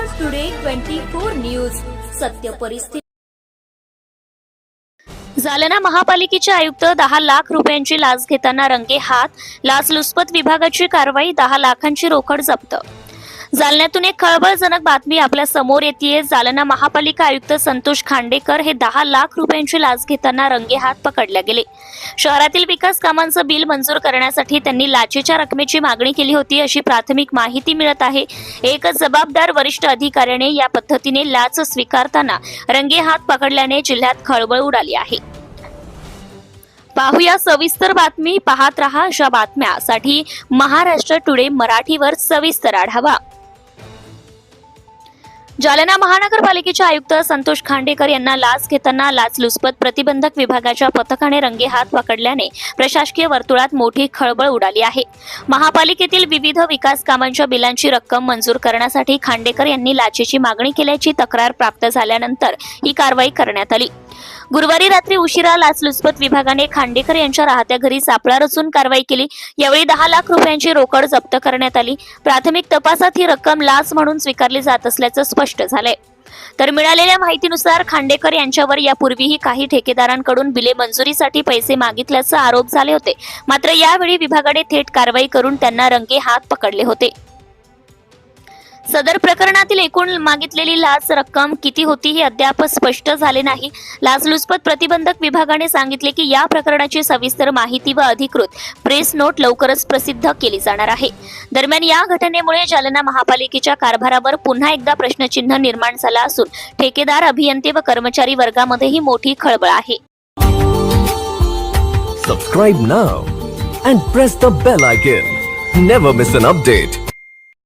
Maharashtra today twenty four news सत्य परिस्थिती. जालना महापालिकेचे आयुक्त दहा लाख रुपयांची लाच घेताना रंगे हात लाचलुचपत विभागाची कारवाई दहा लाखांची रोकड जप्त. जालन्यातून एक खळबळजनक बातमी आपल्यासमोर येते जालना महापालिका आयुक्त संतोष खांडेकर हे दहा लाख रुपयांची लाच घेताना रंगे हात पकडले गेले. शहरातील विकास कामांचं बिल मंजूर करण्यासाठी त्यांनी लाचेच्या रकमेची मागणी केली होती अशी प्राथमिक माहिती मिळत आहे. एक जबाबदार वरिष्ठ अधिकाऱ्याने या पद्धतीने लाच स्वीकारताना रंगे हात पकडल्याने जिल्ह्यात खळबळ उडाली आहे. पाहूया सविस्तर बातमी. पाहत रहा अशा बातम्यासाठी महाराष्ट्र टुडे मराठीवर सविस्तर आढावा. जालना महानगरपालिकेचे आयुक्त संतोष खांडेकर यांना लाच घेताना लाचलुचपत प्रतिबंधक विभागाच्या पथकाने रंगे हात पकडल्याने प्रशासकीय वर्तुळात मोठी खळबळ उडाली आहे. महापालिकेतील विविध विकास कामांच्या बिलांची रक्कम मंजूर करण्यासाठी खांडेकर यांनी लाचेची मागणी केल्याची तक्रार प्राप्त झाल्यानंतर ही कारवाई करण्यात आली. गुरुवारी रात्री उशिरा लाचलुचपत विभागाने खांडेकर यांच्या राहत्या घरी सापळा रचून कारवाई केली. यावेळी दहा लाख रुपयांची रोकड जप्त करण्यात आली. प्राथमिक तपासात ही रक्कम लाच म्हणून स्वीकारली जात असल्याचं स्पष्ट झालंय. तर मिळालेल्या माहितीनुसार खांडेकर यांच्यावर यापूर्वीही काही ठेकेदारांकडून बिले मंजुरीसाठी पैसे मागितल्याचा आरोप झाले होते. मात्र यावेळी विभागाने थेट कारवाई करून त्यांना रंगे हात पकडले होते. सदर प्रकरणातील एकूण मागितलेली लाच रक्कम किती होती हे अद्याप स्पष्ट झाले नाही लाचलुचपत प्रतिबंधक विभागाने सांगितले की या प्रकरणाची सविस्तर माहिती व अधिकृत प्रेस नोट लवकरच प्रसिद्ध केली जाणार आहे दरम्यान या घटनेमुळे जालना महापालिकेच्या कारभारावर पुन्हा एकदा प्रश्नचिन्ह निर्माण झाला असून ठेकेदार अभियंते व कर्मचारी वर्गामध्येही मोठी खळबळ आहे Subscribe now and press the bell icon. Never miss an update.